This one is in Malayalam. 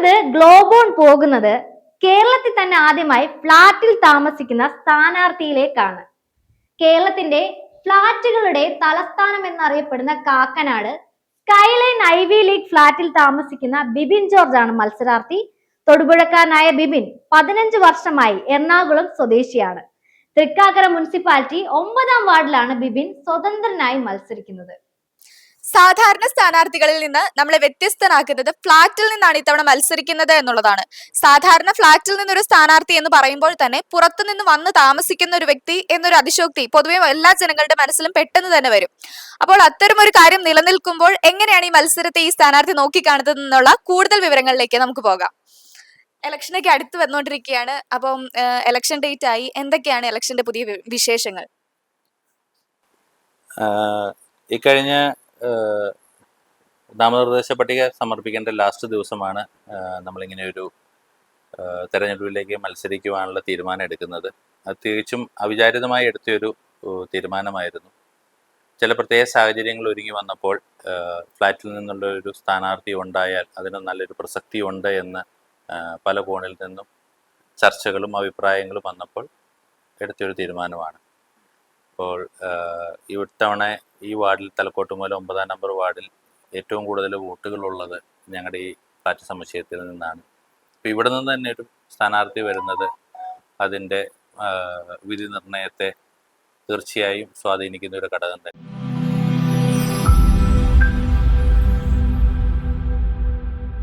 അടുത്തത് ഗ്ലോബോൺ പോകുന്നത് കേരളത്തിൽ തന്നെ ആദ്യമായി ഫ്ലാറ്റിൽ താമസിക്കുന്ന സ്ഥാനാർത്ഥിയിലേക്കാണ്. കേരളത്തിന്റെ ഫ്ലാറ്റുകളുടെ തലസ്ഥാനം എന്നറിയപ്പെടുന്ന കാക്കനാട് സ്കൈലൈൻ വി ലീഗ് ഫ്ലാറ്റിൽ താമസിക്കുന്ന ബിബിൻ ജോർജ് ആണ് മത്സരാർത്ഥി. തൊടുപുഴക്കാരനായ ബിബിൻ പതിനഞ്ച് വർഷമായി എറണാകുളം സ്വദേശിയാണ്. തൃക്കാക്കര മുനിസിപ്പാലിറ്റി ഒമ്പതാം വാർഡിലാണ് ബിബിൻ സ്വതന്ത്രനായി മത്സരിക്കുന്നത്. സാധാരണ സ്ഥാനാർത്ഥികളിൽ നിന്ന് നമ്മളെ വ്യത്യസ്തനാക്കുന്നത് ഫ്ളാറ്റിൽ നിന്നാണ് ഇത്തവണ മത്സരിക്കുന്നത് എന്നുള്ളതാണ്. സാധാരണ ഫ്ളാറ്റിൽ നിന്നൊരു സ്ഥാനാർത്ഥി എന്ന് പറയുമ്പോൾ തന്നെ പുറത്തു നിന്ന് വന്ന് താമസിക്കുന്ന ഒരു വ്യക്തി എന്നൊരു അതിശോക്തി പൊതുവെ എല്ലാ ജനങ്ങളുടെ മനസ്സിലും പെട്ടെന്ന് തന്നെ വരും. അപ്പോൾ അത്തരം ഒരു കാര്യം നിലനിൽക്കുമ്പോൾ എങ്ങനെയാണ് ഈ മത്സരത്തെ ഈ സ്ഥാനാർത്ഥി നോക്കിക്കാണുന്നത് എന്നുള്ള കൂടുതൽ വിവരങ്ങളിലേക്ക് നമുക്ക് പോകാം. ഇലക്ഷനൊക്കെ അടുത്ത് വന്നുകൊണ്ടിരിക്കുകയാണ് അപ്പം ഇലക്ഷൻ ഡേറ്റ് ആയി. എന്തൊക്കെയാണ് ഇലക്ഷന്റെ പുതിയ വിശേഷങ്ങൾ? ഇക്കഴിഞ്ഞ നാമനിർദ്ദേശ പട്ടിക സമർപ്പിക്കേണ്ട ലാസ്റ്റ് ദിവസമാണ് നമ്മളിങ്ങനെ ഒരു തെരഞ്ഞെടുപ്പിലേക്ക് മത്സരിക്കുവാനുള്ള തീരുമാനം എടുക്കുന്നത്. അത് തികച്ചും അവിചാരിതമായി എടുത്തൊരു തീരുമാനമായിരുന്നു. ചില പ്രത്യേക സാഹചര്യങ്ങൾ ഒരുങ്ങി വന്നപ്പോൾ ഫ്ലാറ്റിൽ നിന്നുള്ള ഒരു സ്ഥാനാർത്ഥി ഉണ്ടായാൽ അതിന് നല്ലൊരു പ്രസക്തി ഉണ്ട് എന്ന് പല കോണിൽ നിന്നും ചർച്ചകളും അഭിപ്രായങ്ങളും വന്നപ്പോൾ എടുത്തൊരു തീരുമാനമാണ്. അപ്പോൾ ഇത്തവണ ഈ വാർഡിൽ തലക്കോട്ടുമൂല ഒമ്പതാം നമ്പർ വാർഡിൽ ഏറ്റവും കൂടുതൽ വോട്ടുകളുള്ളത് ഞങ്ങളുടെ ഈ ഫ്ലാറ്റ് സമുച്ചയത്തിൽ നിന്നാണ്. അപ്പോൾ ഇവിടെ നിന്ന് തന്നെ ഒരു സ്ഥാനാർത്ഥി വരുന്നത് അതിന്റെ വിധി നിർണയത്തെ തീർച്ചയായും സ്വാധീനിക്കുന്ന ഒരു ഘടകം തന്നെ.